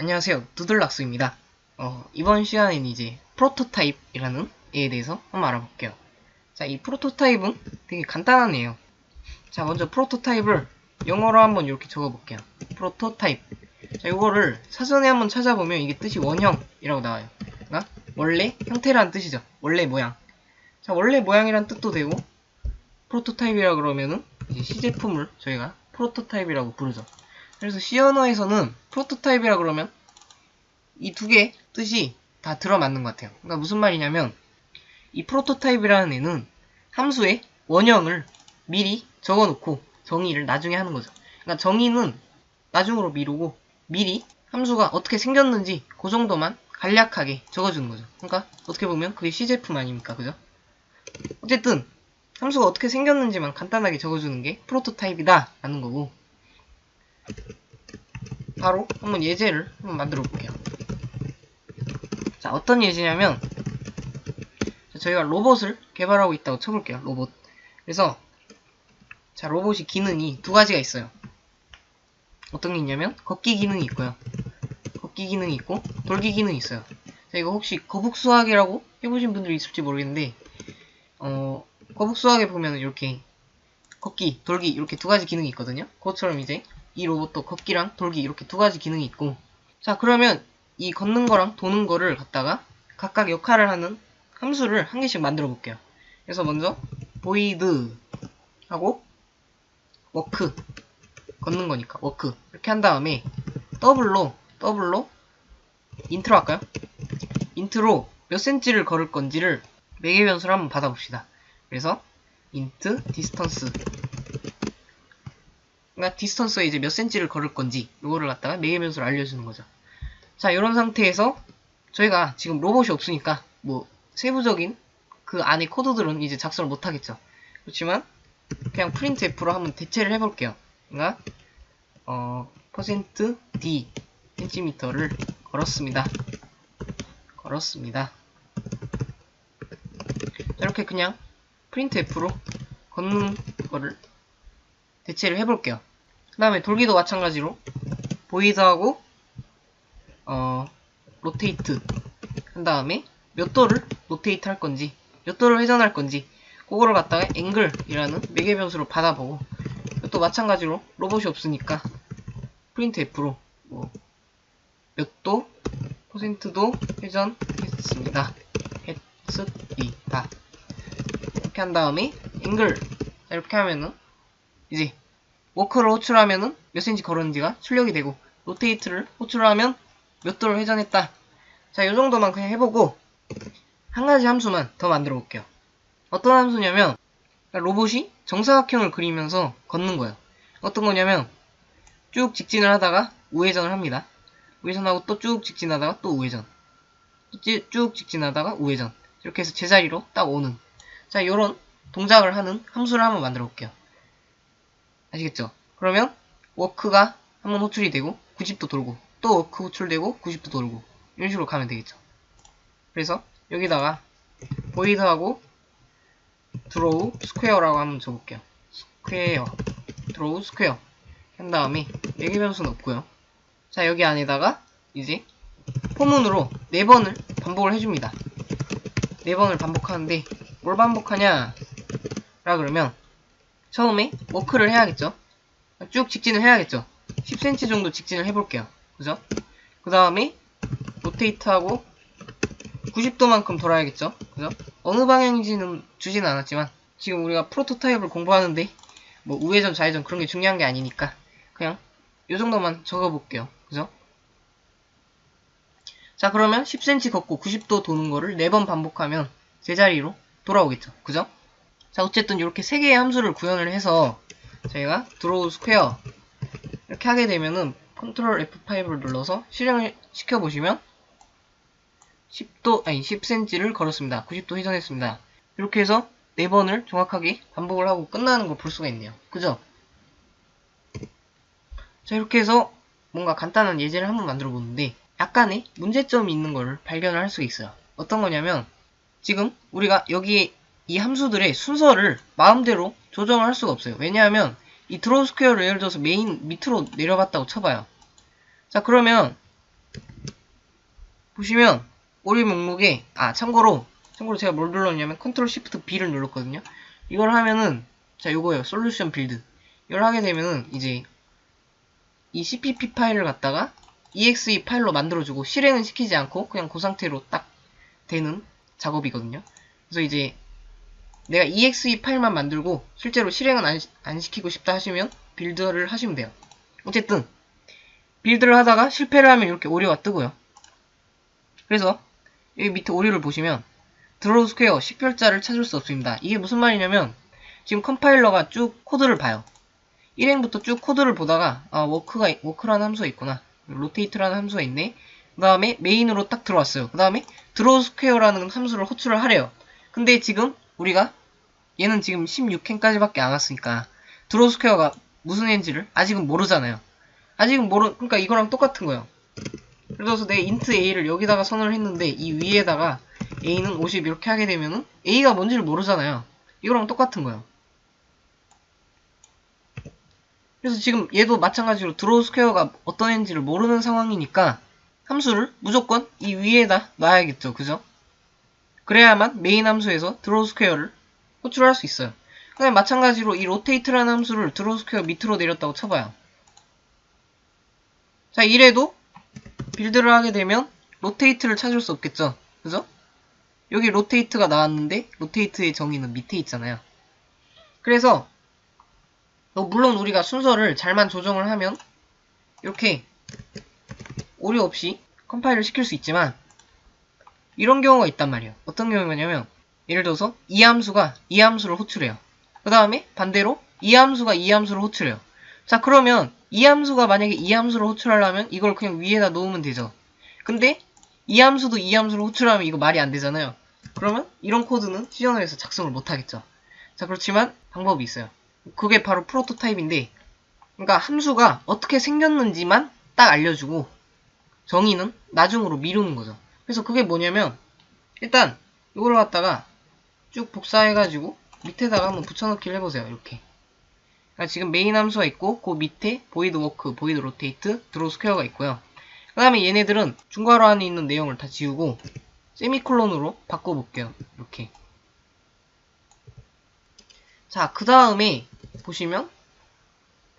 안녕하세요. 두들락스입니다. 어, 이번 시간에는 이제 프로토타입이라는 애에 대해서 한번 알아볼게요. 자, 이 프로토타입은 되게 간단하네요. 자, 먼저 프로토타입을 영어로 한번 이렇게 적어볼게요. 프로토타입. 자, 이거를 사전에 한번 찾아보면 이게 뜻이 원형이라고 나와요. 그러니까 원래 형태라는 뜻이죠. 원래 모양. 자, 원래 모양이란 뜻도 되고 프로토타입이라 그러면은 이제 시제품을 저희가 프로토타입이라고 부르죠. 그래서 C 언어에서는 프로토타입이라 그러면 이 두 개 뜻이 다 들어맞는 것 같아요. 그러니까 무슨 말이냐면 이 프로토타입이라는 애는 함수의 원형을 미리 적어놓고 정의를 나중에 하는 거죠. 그러니까 정의는 나중으로 미루고 미리 함수가 어떻게 생겼는지 그 정도만 간략하게 적어주는 거죠. 그러니까 어떻게 보면 그게 시제품 아닙니까? 그죠? 어쨌든 함수가 어떻게 생겼는지만 간단하게 적어주는 게 프로토타입이다 라는 거고 바로 한번 예제를 한번 만들어 볼게요. 자, 어떤 예제냐면 자, 저희가 로봇을 개발하고 있다고 쳐볼게요. 로봇. 그래서 자, 로봇이 기능이 두 가지가 있어요. 어떤 게 있냐면 걷기 기능이 있고요. 걷기 기능이 있고 돌기 기능이 있어요. 자, 이거 혹시 거북수학이라고 해보신 분들이 있을지 모르겠는데 어, 거북수학에 보면 이렇게 걷기, 돌기 이렇게 두 가지 기능이 있거든요. 그것처럼 이제 이 로봇도 걷기랑 돌기 이렇게 두 가지 기능이 있고 자 그러면 이 걷는 거랑 도는 거를 갖다가 각각 역할을 하는 함수를 한 개씩 만들어 볼게요. 그래서 먼저 void 하고 워크 걷는 거니까 워크 이렇게 한 다음에 더블로 더블로 인트로 할까요? 인트로 몇 센치를 걸을 건지를 매개 변수를 한번 받아봅시다. 그래서 int distance 그러니까 디스턴스에 이제 몇 센치를 걸을 건지 이거를 갖다가 매개 변수를 알려주는 거죠. 자 이런 상태에서 저희가 지금 로봇이 없으니까 뭐 세부적인 그 안에 코드들은 이제 작성을 못하겠죠. 그렇지만 그냥 printf로 한번 대체를 해볼게요. 그러니까 어 %d 센티미터를 걸었습니다. 걸었습니다. 이렇게 그냥 printf로 걷는 거를 대체를 해볼게요. 그 다음에 돌기도 마찬가지로 보이드하고 어 로테이트 한 다음에 몇 도를 로테이트 할 건지 몇 도를 회전할 건지 그거를 갖다가 앵글이라는 매개 변수로 받아보고 또 마찬가지로 로봇이 없으니까 프린트 F로 뭐 몇 도 퍼센트도 회전했습니다. 했습니다. 이렇게 한 다음에 앵글 이렇게 하면은 이제 워커를 호출하면은 몇 센치 걸었는지가 출력이 되고 로테이트를 호출하면 몇 도를 회전했다. 자, 이 정도만 그냥 해보고 한 가지 함수만 더 만들어 볼게요. 어떤 함수냐면 로봇이 정사각형을 그리면서 걷는 거예요. 어떤 거냐면 쭉 직진을 하다가 우회전을 합니다. 우회전하고 또 쭉 직진하다가 또 우회전. 쭉 직진하다가 우회전. 이렇게 해서 제자리로 딱 오는. 자, 이런 동작을 하는 함수를 한번 만들어 볼게요. 아시겠죠? 그러면 워크가 한 번 호출이 되고 90도 돌고 또 워크 호출되고 90도 돌고 이런 식으로 가면 되겠죠. 그래서 여기다가 보이드하고 드로우 스퀘어라고 한번 줘볼게요. 스퀘어 드로우 스퀘어 한 다음에 매개 변수는 없고요. 자 여기 안에다가 이제 포문으로 4번을 반복을 해줍니다. 4번을 반복하는데 뭘 반복하냐 라 그러면 처음에 워크를 해야겠죠. 쭉 직진을 해야겠죠. 10cm 정도 직진을 해볼게요. 그죠? 그 다음에 로테이트하고 90도만큼 돌아야겠죠. 그죠? 어느 방향인지는 주지는 않았지만 지금 우리가 프로토타입을 공부하는데 뭐 우회전 좌회전 그런 게 중요한 게 아니니까 그냥 이 정도만 적어볼게요. 그죠? 자 그러면 10cm 걷고 90도 도는 거를 4번 반복하면 제자리로 돌아오겠죠. 그죠? 자 어쨌든 이렇게 3개의 함수를 구현을 해서 저희가 드로우 스퀘어 이렇게 하게 되면은 컨트롤 F5를 눌러서 실행을 시켜 보시면 10도 아니 10cm를 걸었습니다. 90도 회전했습니다. 이렇게 해서 4번을 정확하게 반복을 하고 끝나는 걸 볼 수가 있네요. 그죠? 자 이렇게 해서 뭔가 간단한 예제를 한번 만들어 보는데 약간의 문제점이 있는 걸 발견을 할 수가 있어요. 어떤 거냐면 지금 우리가 여기에 이 함수들의 순서를 마음대로 조정을 할 수가 없어요. 왜냐하면 이 드로우 스퀘어를 예를 들어서 메인 밑으로 내려갔다고 쳐봐요. 자 그러면 보시면 오류 목록에 아 참고로 참고로 제가 뭘 눌렀냐면 컨트롤 시프트 B를 눌렀거든요. 이걸 하면은 자 요거예요. 솔루션 빌드. 이걸 하게 되면은 이제 이 CPP 파일을 갖다가 exe 파일로 만들어주고 실행은 시키지 않고 그냥 그 상태로 딱 되는 작업이거든요. 그래서 이제 내가 exe 파일만 만들고 실제로 실행은 안, 시- 안 시키고 싶다 하시면 빌드를 하시면 돼요. 어쨌든 빌드를 하다가 실패를 하면 이렇게 오류가 뜨고요. 그래서 여기 밑에 오류를 보시면 드로우 스퀘어 식별자를 찾을 수 없습니다. 이게 무슨 말이냐면 지금 컴파일러가 쭉 코드를 봐요. 1행부터 쭉 코드를 보다가 아 워크가 워크라는 함수가 있구나. 로테이트라는 함수가 있네. 그 다음에 메인으로 딱 들어왔어요. 그 다음에 드로우 스퀘어라는 함수를 호출을 하래요. 근데 지금 우리가 얘는 지금 16행까지밖에 안 왔으니까 드로우 스퀘어가 무슨 행인지를 아직은 모르잖아요. 아직은 모르 그러니까 이거랑 똑같은 거예요. 그래서 내 int a를 여기다가 선언을 했는데 이 위에다가 a는 50 이렇게 하게 되면은 a가 뭔지를 모르잖아요. 이거랑 똑같은 거예요. 그래서 지금 얘도 마찬가지로 드로우 스퀘어가 어떤 애인지를 모르는 상황이니까 함수를 무조건 이 위에다 놔야겠죠. 그죠? 그래야만 메인 함수에서 드로우 스퀘어를 호출할 수 있어요. 그 다음에 마찬가지로 이 로테이트라는 함수를 드로우 스퀘어 밑으로 내렸다고 쳐봐요. 자, 이래도 빌드를 하게 되면 로테이트를 찾을 수 없겠죠. 그죠? 여기 로테이트가 나왔는데 로테이트의 정의는 밑에 있잖아요. 그래서 어, 물론 우리가 순서를 잘만 조정을 하면 이렇게 오류 없이 컴파일을 시킬 수 있지만 이런 경우가 있단 말이에요. 어떤 경우냐면 예를 들어서 이 함수가 이 함수를 호출해요. 그 다음에 반대로 이 함수가 이 함수를 호출해요. 자 그러면 이 함수가 만약에 이 함수를 호출하려면 이걸 그냥 위에다 놓으면 되죠. 근데 이 함수도 이 함수를 호출하면 이거 말이 안 되잖아요. 그러면 이런 코드는 시전을 해서 작성을 못 하겠죠. 자 그렇지만 방법이 있어요. 그게 바로 프로토타입인데 그러니까 함수가 어떻게 생겼는지만 딱 알려주고 정의는 나중으로 미루는 거죠. 그래서 그게 뭐냐면 일단 이걸 갖다가 쭉 복사해가지고 밑에다가 한번 붙여넣기를 해보세요. 이렇게. 그러니까 지금 메인 함수가 있고 그 밑에 void work, void rotate, draw square가 있고요. 그 다음에 얘네들은 중괄호 안에 있는 내용을 다 지우고 세미콜론으로 바꿔볼게요. 이렇게. 자, 그 다음에 보시면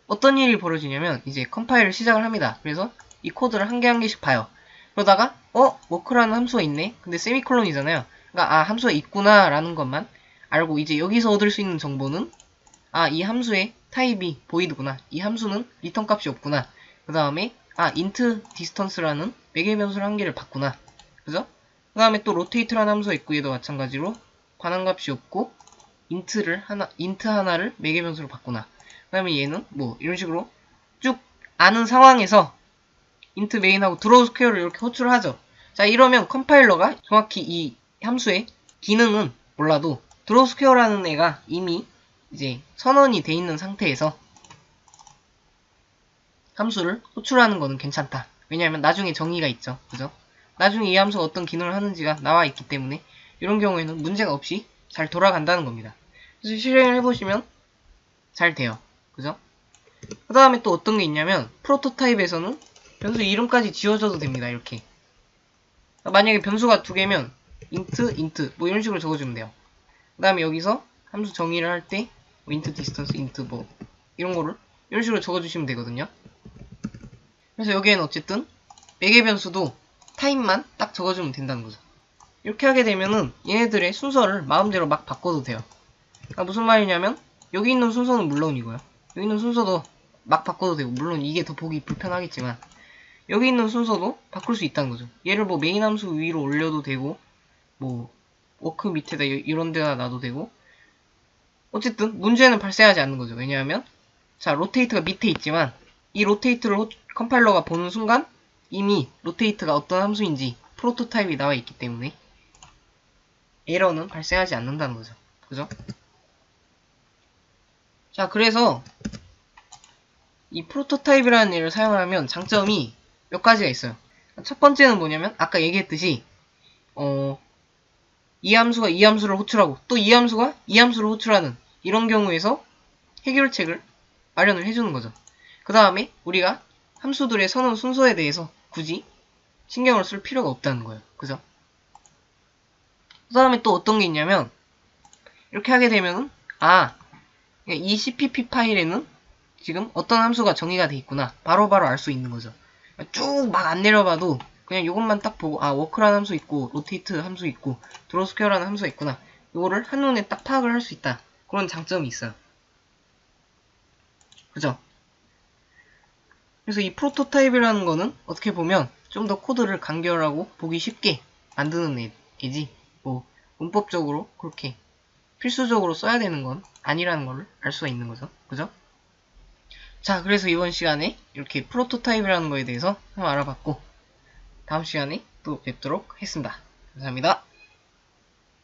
어떤 일이 벌어지냐면 이제 컴파일을 시작을 합니다. 그래서 이 코드를 한 개 한 개씩 봐요. 그러다가 어? 워크라는 함수가 있네? 근데 세미콜론이잖아요. 그러니까 아 함수가 있구나 라는 것만 알고 이제 여기서 얻을 수 있는 정보는 아 이 함수의 타입이 보이드구나. 이 함수는 리턴 값이 없구나. 그 다음에 아 int distance라는 매개 변수를 한 개를 봤구나. 그죠? 그 다음에 또 rotate라는 함수가 있고 얘도 마찬가지로 반환 값이 없고 int를 하나 int 하나를 매개 변수로 바꾸나. 그 다음에 얘는 뭐 이런 식으로 쭉 아는 상황에서 int main하고 draw square를 이렇게 호출을 하죠. 자 이러면 컴파일러가 정확히 이 함수의 기능은 몰라도 square라는 애가 이미 이제 선언이 돼 있는 상태에서 함수를 호출하는 거는 괜찮다. 왜냐하면 나중에 정의가 있죠. 그죠? 나중에 이 함수가 어떤 기능을 하는지가 나와 있기 때문에 이런 경우에는 문제가 없이 잘 돌아간다는 겁니다. 그래서 실행을 해보시면 잘 돼요. 그죠? 그 다음에 또 어떤 게 있냐면 프로토타입에서는 변수 이름까지 지워줘도 됩니다. 이렇게 만약에 변수가 두 개면 int, int 뭐 이런 식으로 적어주면 돼요. 그 다음에 여기서 함수 정의를 할때 int distance, int 뭐 이런 거를 이런 식으로 적어주시면 되거든요. 그래서 여기에는 어쨌든 매개 변수도 타입만 딱 적어주면 된다는 거죠. 이렇게 하게 되면은 얘네들의 순서를 마음대로 막 바꿔도 돼요. 그러니까 무슨 말이냐면 여기 있는 순서는 물론이고요. 여기 있는 순서도 막 바꿔도 되고 물론 이게 더 보기 불편하겠지만 여기 있는 순서도 바꿀 수 있다는 거죠. 얘를 뭐 메인 함수 위로 올려도 되고 뭐 워크 밑에다 이- 이런 데다 놔도 되고 어쨌든 문제는 발생하지 않는 거죠. 왜냐하면 자 로테이트가 밑에 있지만 이 로테이트를 호- 컴파일러가 보는 순간 이미 로테이트가 어떤 함수인지 프로토타입이 나와 있기 때문에 에러는 발생하지 않는다는 거죠. 그죠? 자, 그래서 이 프로토타입이라는 얘를 사용하면 장점이 몇 가지가 있어요. 첫 번째는 뭐냐면 아까 얘기했듯이 어, 이 함수가 이 함수를 호출하고 또 이 함수가 이 함수를 호출하는 이런 경우에서 해결책을 마련을 해주는 거죠. 그 다음에 우리가 함수들의 선언 순서에 대해서 굳이 신경을 쓸 필요가 없다는 거예요. 그죠? 그 다음에 또 어떤 게 있냐면 이렇게 하게 되면은 아, 이 CPP 파일에는 지금 어떤 함수가 정의가 돼 있구나. 바로바로 알 수 있는 거죠. 쭉 막 안 내려봐도 그냥 이것만 딱 보고 아 워크라는 함수 있고 로테이트 함수 있고 드로스퀘어라는 함수가 있구나. 이거를 한눈에 딱 파악을 할 수 있다. 그런 장점이 있어요. 그죠? 그래서 이 프로토타입이라는 거는 어떻게 보면 좀 더 코드를 간결하고 보기 쉽게 만드는 애, 애지 뭐 문법적으로 그렇게 필수적으로 써야 되는 건 아니라는 걸 알 수가 있는 거죠. 그죠? 자, 그래서 이번 시간에 이렇게 프로토타입이라는 거에 대해서 한번 알아봤고 다음 시간에 또 뵙도록 하겠습니다. 감사합니다.